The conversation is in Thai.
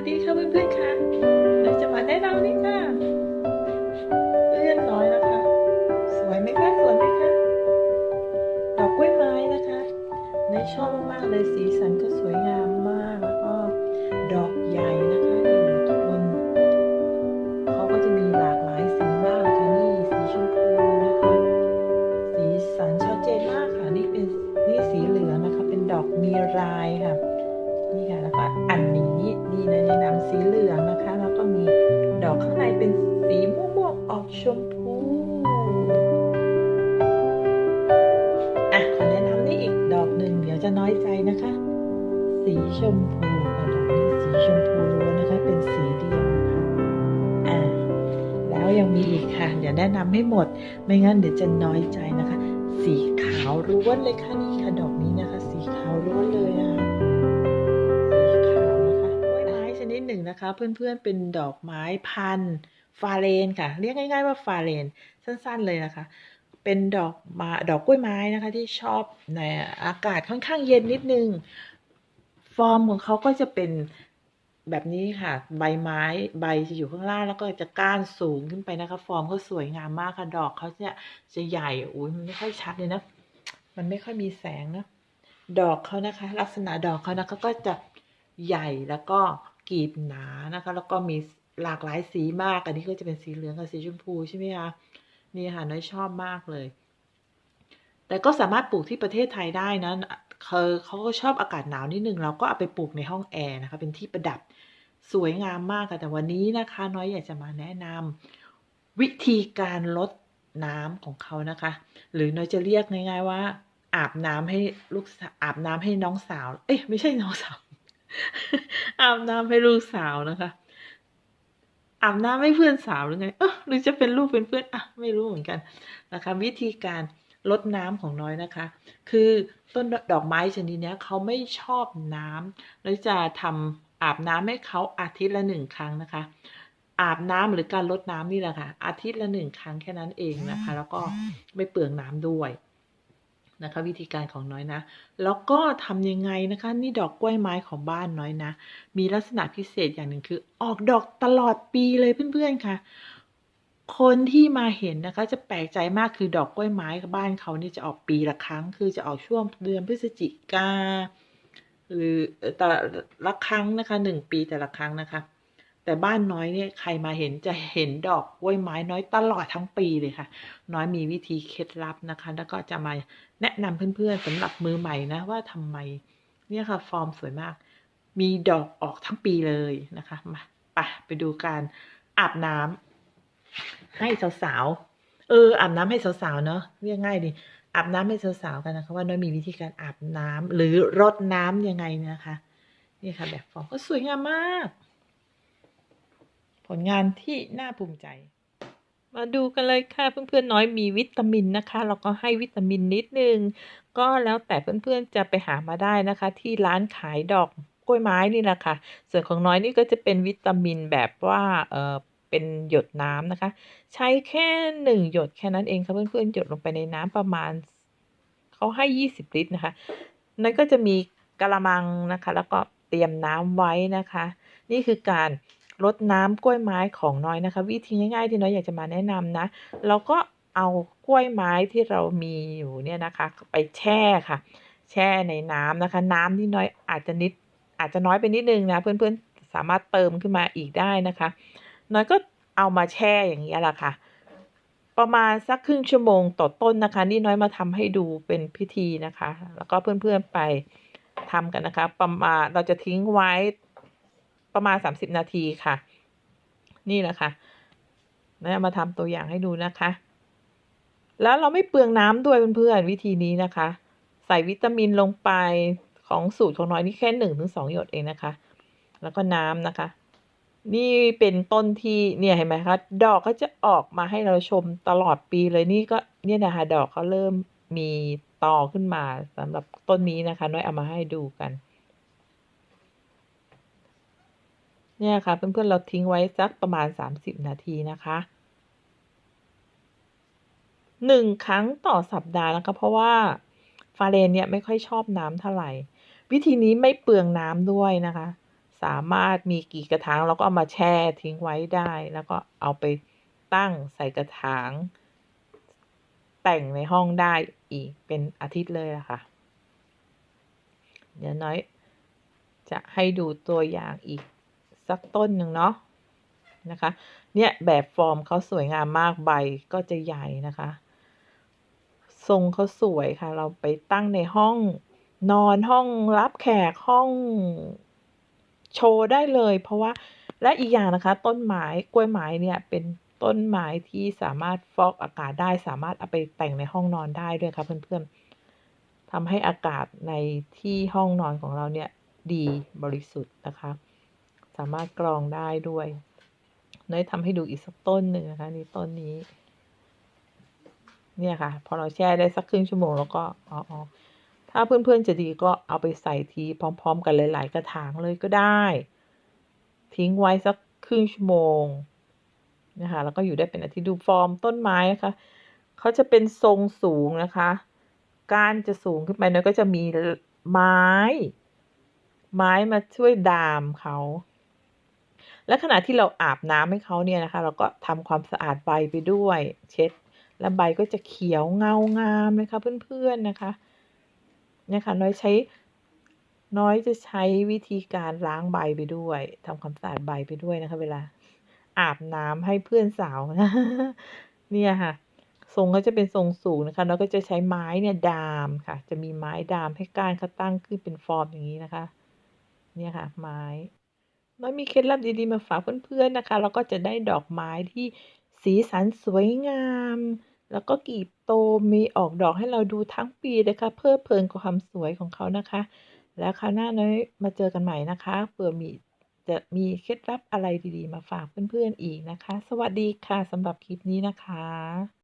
วัสดีค่ะเพื่อนๆค่ะเราจะมาแนะนำนี่ค่ะเลื่อนน้อยนะคะ สวยไหมคะสวยไหมคะดอกกล้วยไม้นะคะในชอบมากๆเลยสีสันก็สวยงามมากแล้วก็ดอกใหญ่นะคะนี่ทุกคนเขาก็จะมีหลากหลายสีมากเลยค่ะนี่สีชมพูนะคะ สีสันชัดเจนมากค่ะนี่เป็นนี่สีเหลืองนะคะ เป็นดอกมีรายค่ะ อันนี้นี่ในแนะนำสีเหลืองนะคะ แล้วก็มีดอกข้างในเป็นสีม่วงๆออกชมพูอะขอแนะนำนี่อีกดอกหนึ่งเดี๋ยวจะน้อยใจนะคะ สีชมพูดอกนี้สีชมพูล้วนนะคะ เป็นสีเดียวค่ะอ่าแล้วยังมีอีกค่ะเดี๋ยวแนะนำให้หมด ไม่งั้นเดี๋ยวจะน้อยใจนะคะ สีขาวล้วนเลยค่ะนี่ค่ะดอกนี้นะคะ สีขาวล้วนเลยนะคะ หนึ่งนะคะ เพื่อนๆเป็นดอกไม้พันฟาเรนค่ะ เรียกง่าย ๆ ว่าฟาเรนสั้น ๆ เลยนะคะ เป็นดอกมาดอกกล้วยไม้นะคะ ที่ชอบในอากาศค่อนข้างเย็นนิดนึง ฟอร์มของเขาก็จะเป็นแบบนี้ค่ะ ใบไม้ใบจะอยู่ข้างล่างแล้วก็จะก้านสูงขึ้นไปนะคะ ฟอร์มเขาสวยงามมากค่ะดอกเขาจะจะใหญ่อุ้ยมันไม่ค่อยชัดเลยนะ มันไม่ค่อยมีแสงนะดอกเขานะคะ ลักษณะดอกเขานะคะก็จะใหญ่แล้วก็ กีบหนานะคะ แล้วก็มีหลากหลายสีมาก อันนี้ก็จะเป็นสีเหลืองกับสีชมพูใช่ไหมคะนี่ค่ะน้อยชอบมากเลย แต่ก็สามารถปลูกที่ประเทศไทยได้นะเขาเขาก็ชอบอากาศหนาวนิดนึงเราก็เอาไปปลูกในห้องแอร์นะคะ เป็นที่ประดับสวยงามมากค่ะแต่วันนี้นะคะ น้อยอยากจะมาแนะนำวิธีการลดน้ำของเขานะคะ หรือน้อยจะเรียกง่ายๆว่า อาบน้ำให้ลูกสาวอาบน้ำให้น้องสาว เอ้ยไม่ใช่น้องสาว อาบน้ำให้ลูกสาวนะคะอาบน้ำให้เพื่อนสาวหรือไงเออหรือจะเป็นลูกเป็นเพื่อนอะไม่รู้เหมือนกันนะคะ วิธีการลดน้ำของน้อยนะคะ คือต้นดอกไม้ชนิดนี้เขาไม่ชอบน้ำน้อยจะทำอาบน้ำให้เขาอาทิตย์ละหนึ่งครั้งนะคะ อาบน้ำหรือการลดน้ำนี่แหละค่ะ อาทิตย์ละหนึ่งครั้งแค่นั้นเองนะคะ แล้วก็ไม่เปลืองน้ำด้วย นะคะ วิธีการของน้อยนะ แล้วก็ทำยังไงนะคะ นี่ดอกกล้วยไม้ของบ้านน้อยนะ มีลักษณะพิเศษอย่างหนึ่งคือ ออกดอกตลอดปีเลยเพื่อนๆค่ะ คนที่มาเห็นนะคะ จะแปลกใจมากคือดอกกล้วยไม้บ้านเขานี่จะออกปีละครั้ง คือจะออกช่วงเดือนพฤศจิกาหรือแต่ละครั้งนะคะหนึ่งปีแต่ละครั้งนะคะ แต่บ้านน้อยเนี่ยใครมาเห็นจะเห็นดอกกล้วยไม้น้อยตลอดทั้งปีเลยค่ะ น้อยมีวิธีเคล็ดลับนะคะ แล้วก็จะมาแนะนำเพื่อนๆสำหรับมือใหม่นะว่าทำไมเนี่ยค่ะฟอร์มสวยมาก มีดอกออกทั้งปีเลยนะคะมาไปไปดูการอาบน้ำให้สาวๆเอออาบน้ำให้สาวๆเนาะเรียกง่ายดีอาบน้ำให้สาวๆกันนะคะ ว่าน้อยมีวิธีการอาบน้ำหรือรดน้ำยังไงนะคะ นี่ค่ะแบบฟอร์มก็สวยงามมาก ผลงานที่น่าภูมิใจ มาดูกันเลยค่ะเพื่อนๆน้อยมีวิตามินนะคะแล้วก็ให้วิตามินนิดนึง ก็แล้วแต่เพื่อนๆจะไปหามาได้นะคะ ที่ร้านขายดอกกล้วยไม้นี่แหละค่ะ ส่วนของน้อยนี่ก็จะเป็นวิตามินแบบว่าเออเป็นหยดน้ำนะคะ ใช้แค่หนึ่งหยดแค่นั้นเองค่ะเพื่อนๆหยดลงไปในน้ำประมาณเขาให้ยี่สิบลิตรนะคะ นั่นก็จะมีกระมังนะคะ แล้วก็เตรียมน้ำไว้นะคะ นี่คือการ ลดน้ำกล้วยไม้ของน้อยนะคะ วิธีง่ายๆที่น้อยอยากจะมาแนะนำนะเราก็เอากล้วยไม้ที่เรามีอยู่เนี่ยนะคะ ไปแช่ค่ะ แช่ในน้ำนะคะ น้ำที่น้อยอาจจะนิดอาจจะน้อยไปนิดนึงนะ เพื่อนๆสามารถเติมขึ้นมาอีกได้นะคะ น้อยก็เอามาแช่อย่างนี้แหละค่ะ ประมาณสักครึ่งชั่วโมงต่อต้นนะคะ นี่น้อยมาทำให้ดูเป็นพิธีนะคะ แล้วก็เพื่อนๆไปทำกันนะคะ ประมาณเราจะทิ้งไว้ ประมาณ 30 นาทีค่ะ นี่แหละค่ะนะมาทำตัวอย่างให้ดูนะคะ แล้วเราไม่เปลืองน้ำด้วยเพื่อนๆวิธีนี้นะคะ ใส่วิตามินลงไปของสูตรของน้อยนี่แค่หนึ่งถึงสองหยดเองนะคะ แล้วก็น้ำนะคะ นี่เป็นต้นที่เนี่ยเห็นไหมคะ ดอกก็จะออกมาให้เราชมตลอดปีเลยนี่ก็เนี่ยนะคะดอกเขาเริ่มมีต่อขึ้นมาสำหรับต้นนี้นะคะ น้อยเอามาให้ดูกัน เนี่ยค่ะเพื่อนๆเราทิ้งไว้สักประมาณ 30 นาทีนะคะหนึ่งครั้งต่อสัปดาห์นะคะเพราะว่าฟาเรนเนี่ยไม่ค่อยชอบน้ำเท่าไหร่ วิธีนี้ไม่เปลืองน้ำด้วยนะคะ สามารถมีกี่กระถางเราก็เอามาแช่ทิ้งไว้ได้ แล้วก็เอาไปตั้งใส่กระถาง แต่งในห้องได้อีกเป็นอาทิตย์เลยละค่ะ เดี๋ยวน้อยจะให้ดูตัวอย่างอีก สักต้นหนึ่งเนาะนะคะ เนี่ยแบบฟอร์มเขาสวยงามมากใบก็จะใหญ่นะคะ ทรงเขาสวยค่ะ เราไปตั้งในห้องนอนห้องรับแขกห้องโชว์ได้เลย เพราะว่าและอีกอย่างนะคะ ต้นไม้กล้วยไม้เนี่ยเป็นต้นไม้ที่สามารถฟอกอากาศได้สามารถเอาไปแต่งในห้องนอนได้ด้วยค่ะเพื่อนๆทำให้อากาศในที่ห้องนอนของเราเนี่ยดีบริสุทธิ์นะคะ สามารถกรองได้ด้วยน้อยทำให้ดูอีกสักต้นหนึ่งนะคะนี่ต้นนี้ เนี่ยค่ะ พอเราแช่ได้สักครึ่งชั่วโมงแล้วก็อาอถ้าเพื่อนๆจะดีก็เอาไปใส่ทีพร้อม ๆ กันหลาย ๆ กระถางเลยก็ได้ ทิ้งไว้สักครึ่งชั่วโมงนะคะแล้วก็อยู่ได้เป็นอาทิตย์ดูฟอร์มต้นไม้นะคะเขาจะเป็นทรงสูงนะคะก้านจะสูงขึ้นไปน้อยก็จะมีไม้ ไม้มาช่วยดามเขา และขณะที่เราอาบน้ำให้เขาเนี่ยนะคะ เราก็ทำความสะอาดใบไปด้วย เช็ด แล้วใบก็จะเขียวเงางามเลยค่ะเพื่อนๆนะคะเนี่ยค่ะน้อยใช้น้อยจะใช้วิธีการล้างใบไปด้วยทำความสะอาดใบไปด้วยนะคะ เวลาอาบน้ำให้เพื่อนสาวนะเนี่ยค่ะทรงก็จะเป็นทรงสูงนะคะ แล้วก็จะใช้ไม้เนี่ยดามค่ะ จะมีไม้ดามให้ก้านเขาตั้งขึ้นเป็นฟอร์มอย่างนี้นะคะ เนี่ยค่ะ ไม้ น้อยมีเคล็ดลับดีๆมาฝากเพื่อนๆนะคะ แล้วก็จะได้ดอกไม้ที่สีสันสวยงาม แล้วก็กีบโตมีออกดอกให้เราดูทั้งปีเลยค่ะเพลิดเพลินกับความสวยของเขานะคะ แล้วคราวหน้าน้อยมาเจอกันใหม่นะคะเผื่อมีจะมีเคล็ดลับอะไรดีๆ มาฝากเพื่อนๆอีกนะคะ สวัสดีค่ะสำหรับคลิปนี้นะคะ